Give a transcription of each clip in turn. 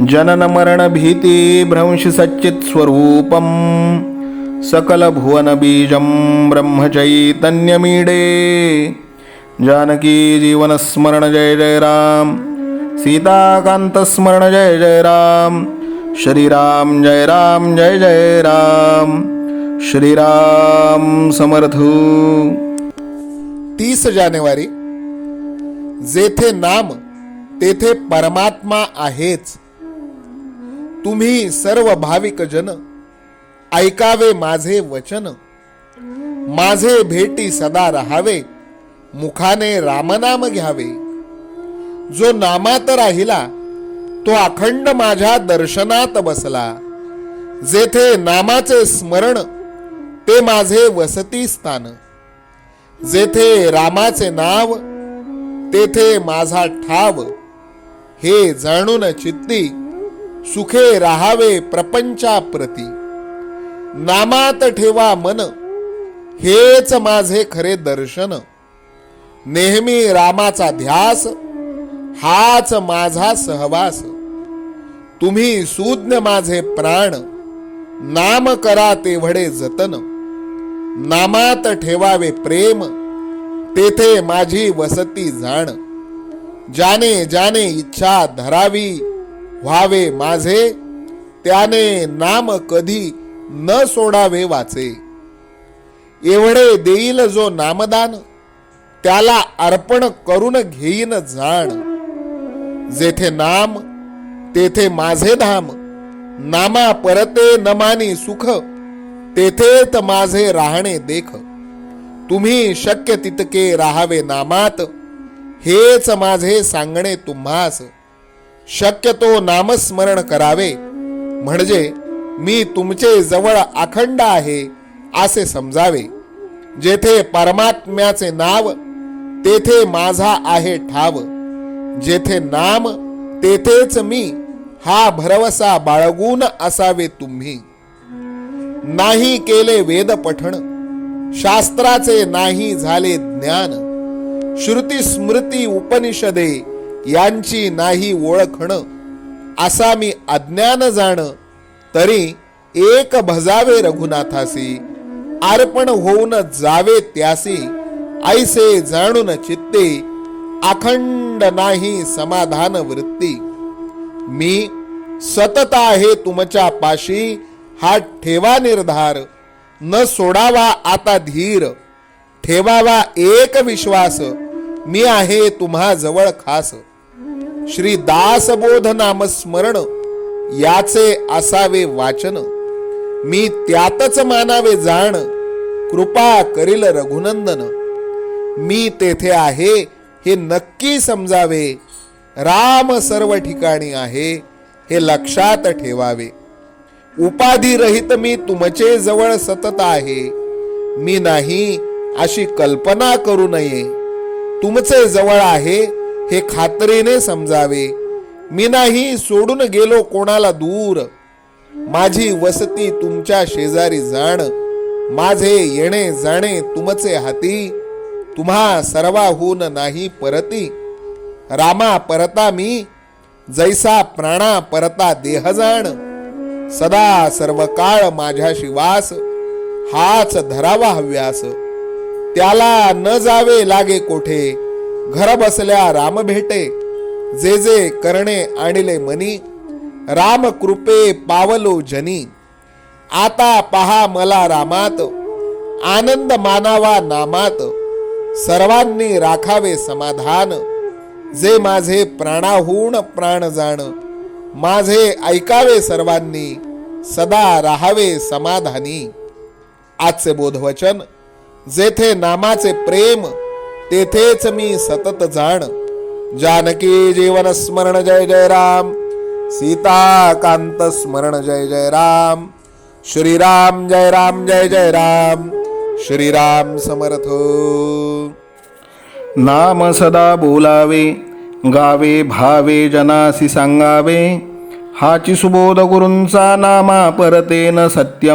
जननमरणभीतिभ्रंशसच्चित्स्वरूपं सकलभुवनबीजं ब्रह्मचैतन्यमीडे। जानकी जीवनस्मरण जय जय राम सीताकान्तस्मरण जय जय राम श्रीराम जय राम जय जय राम श्रीराम समर्थ। तीस जानेवारी जेथे नाम तेथे परमात्मा आहेच. तुम्ही सर्व भाविक जन ऐकावे माझे वचन. माझे भेटी सदा राहावे मुखाने रामनाम घ्यावे. जो नामात राहिला तो अखंड माझ्या दर्शनात बसला. जेथे नामाचे स्मरण ते माझे वसती स्थान. जेथे रामाचे नाव तेथे माझा ठाव. हे जाणून चित्ती सुखे राहावे प्रपंचाप्रती. नामात ठेवा मन हेच माझे खरे दर्शन. नेहमी रामाचा ध्यास हाच माझा सहवास. तुम्ही सूज्ञ माझे प्राण नाम करा तेवढे जतन. नामात ठेवावे प्रेम तेथे माझी वसती जाण. जाने जाने इच्छा धरावी व्हावे माझे त्याने नाम कधी न सोडावे वाचे. एवढे देईल जो नामदान त्याला अर्पण करून घेईन जाण. जेथे नाम तेथे माझे धाम नामा परते नमानी सुख तेथेच माझे राहणे देख. तुम्ही शक्य तितके राहावे नामात हेच माझे सांगणे तुम्हास. शक्यतो नामस्मरण करावे. म्हणजे मी तुमचे जवळ अखंड आहे असे समजावे. जेथे परमात्म्याचे नाव तेथे माझा आहे ठाव. जेथे नाम तेथेच मी हा भरवसा बाळगून असावे तुम्ही. नाही केले वेद पठण शास्त्राचे नाही झाले ज्ञान. श्रुती स्मृती उपनिषदे यांची नाही ओळखण. असा मी अज्ञान जाण. तरी एक भजावे रघुनाथासी अर्पण होऊन जावे त्यासी ऐसे जाणून चित्ते अखंड नाही समाधान वृत्ती. मी सतत आहे तुमच्या पाशी हा ठेवा निर्धार. न सोडावा आता धीर. ठेवावा एक विश्वास. मी आहे तुम्हा जवळ खास. श्री दासबोध नामस्मरण याचे असावे वाचन. मी त्यातच मानावे जाण कृपा करील रघुनंदन. मी तेथे आहे हे नक्की समजावे. राम सर्व ठिकाणी आहे हे लक्षात ठेवावे. उपाधी रहित मी तुमचे जवळ सतत आहे. मी नाही अशी कल्पना करू नये. तुमचे जवळ आहे हे खात्रीने समजावे. मी नाही सोडून गेलो कोणाला दूर. माझी वसती तुमच्या शेजारी जाण. माझे येणे जाणे तुमचे हाती. तुम्हा सर्वाहून नाही परती. रामा परता मी जैसा प्राणा परता देह जाण. सदा सर्व काळ माझ्याशी वास हाच धरावा हव्यास. त्याला न जावे लागे कोठे? घर बसल्या राम भेटे जे जे करणे आणले मनी राम कृपे पावलो जनी. आता पहा मला रामात आनंद मानावा नामात सर्वांनी राखावे समाधान जे माझे प्राणाहून प्राण जाण माझे ऐकावे सर्वांनी सदा राहावे समाधानी. आजचे बोधवचन जेथे नामाचे प्रेम तेथेच मी सतत जाण. जानकी जीवन स्मरण जय जय राम. सीताकांत स्मरण जय जय राम. श्रीराम जय राम जय जय राम. श्रीराम समर्थ. नाम सदा बोलावे गावे भावे जनासी सांगावे. हाची सुबोध गुरूंचा नामा परतेन सत्य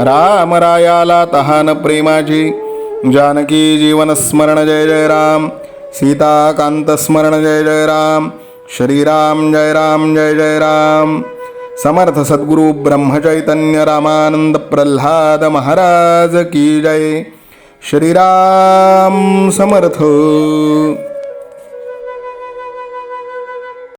रामरायाला तहान प्रेमाची. जानकी जीवन स्मरण जय जय राम. सीताकांत स्मरण जय जय राम. श्रीराम जय राम जय जय राम. समर्थ सद्गुरु ब्रह्मचैतन्य रामानंद प्रल्हाद महाराज की जय. श्रीराम समर्थ.